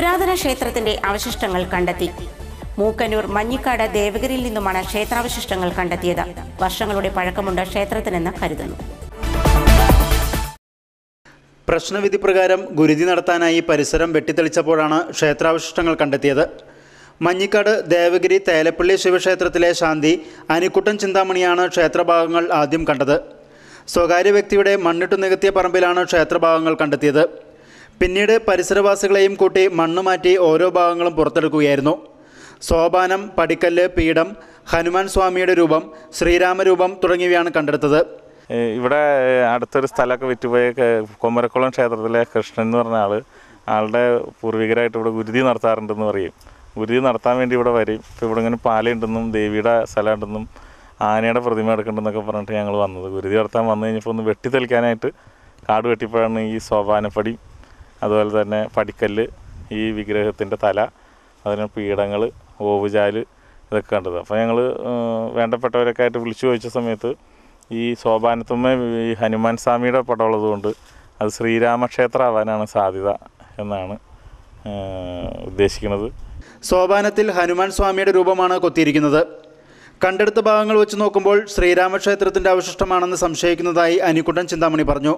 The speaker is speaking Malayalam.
പുരാതന ക്ഷേത്രത്തിന്റെ അവശിഷ്ടങ്ങൾ കണ്ടെത്തി. മൂക്കന്നൂർ മഞ്ഞിക്കാട് ദേവഗിരിയിൽ നിന്നുമാണ് ക്ഷേത്രാവശിഷ്ടങ്ങൾ കണ്ടെത്തിയത്. വർഷങ്ങളുടെ പഴക്കമുണ്ട് ക്ഷേത്രത്തിനെന്ന് കരുതുന്നു. പ്രശ്നവിധി പ്രകാരം ഗുരുതി നടത്താനായി പരിസരം വെട്ടിത്തെളിച്ചപ്പോഴാണ് ക്ഷേത്രാവശിഷ്ടങ്ങൾ കണ്ടെത്തിയത്. മഞ്ഞിക്കാട് ദേവഗിരി തേലപ്പള്ളി ശിവക്ഷേത്രത്തിലെ ശാന്തി അനിക്കുട്ടൻ ചിന്താമണിയാണ് ക്ഷേത്രഭാഗങ്ങൾ ആദ്യം കണ്ടത്. സ്വകാര്യ വ്യക്തിയുടെ മണ്ണിട്ടു നികത്തിയ പറമ്പിലാണ് ക്ഷേത്രഭാഗങ്ങൾ കണ്ടെത്തിയത്. പിന്നീട് പരിസരവാസികളെയും കൂട്ടി മണ്ണ് മാറ്റി ഓരോ ഭാഗങ്ങളും പുറത്തെടുക്കുകയായിരുന്നു. സോപാനം പടിക്കല്ല് പീഠം ഹനുമാൻ സ്വാമിയുടെ രൂപം ശ്രീരാമരൂപം തുടങ്ങിയവയാണ് കണ്ടെടുത്തത്. ഇവിടെ അടുത്തൊരു സ്ഥലമൊക്കെ വിറ്റുപോയ കുമരക്കുളം ക്ഷേത്രത്തിലെ കൃഷ്ണൻ എന്ന് പറഞ്ഞ ആൾ ആളുടെ പൂർവികരായിട്ട് ഇവിടെ ഗുരുതി നടത്താറുണ്ടെന്ന് പറയും. ഗുരുതി നടത്താൻ വേണ്ടി ഇവിടെ വരും. ഇപ്പോൾ ഇവിടെ ഇങ്ങനെ പാലയുണ്ടെന്നും ദേവിയുടെ സ്ഥലമുണ്ടെന്നും ആനയുടെ പ്രതിമ എടുക്കണ്ടെന്നൊക്കെ പറഞ്ഞിട്ട് ഞങ്ങൾ വന്നത്. ഗുരുതി നടത്താൻ വന്നു കഴിഞ്ഞപ്പോൾ ഒന്ന് വെട്ടിത്തെളിക്കാനായിട്ട് കാട് വെട്ടിപ്പോഴാണ് ഈ സോപാനപ്പടി. അതുപോലെ തന്നെ പടിക്കല്ല് ഈ വിഗ്രഹത്തിന്റെ തല അതിന് പീഠങ്ങൾ ഓവുചാൽ ഇതൊക്കെ കണ്ടത്. അപ്പോൾ ഞങ്ങൾ വേണ്ടപ്പെട്ടവരൊക്കെ ആയിട്ട് വിളിച്ചു ചോദിച്ച സമയത്ത് ഈ സോപാനത്തുമ്മ ഈ ഹനുമാൻ സ്വാമിയുടെ പടമുള്ളത് കൊണ്ട് അത് ശ്രീരാമക്ഷേത്രം ആവാനാണ് സാധ്യത എന്നാണ് ഉദ്ദേശിക്കുന്നത്. സോപാനത്തിൽ ഹനുമാൻ സ്വാമിയുടെ രൂപമാണ് കൊത്തിയിരിക്കുന്നത്. കണ്ടെടുത്ത ഭാഗങ്ങൾ വെച്ച് നോക്കുമ്പോൾ ശ്രീരാമക്ഷേത്രത്തിന്റെ അവശിഷ്ടമാണെന്ന് സംശയിക്കുന്നതായി അനിക്കുട്ടൻ ചിന്താമണി പറഞ്ഞു.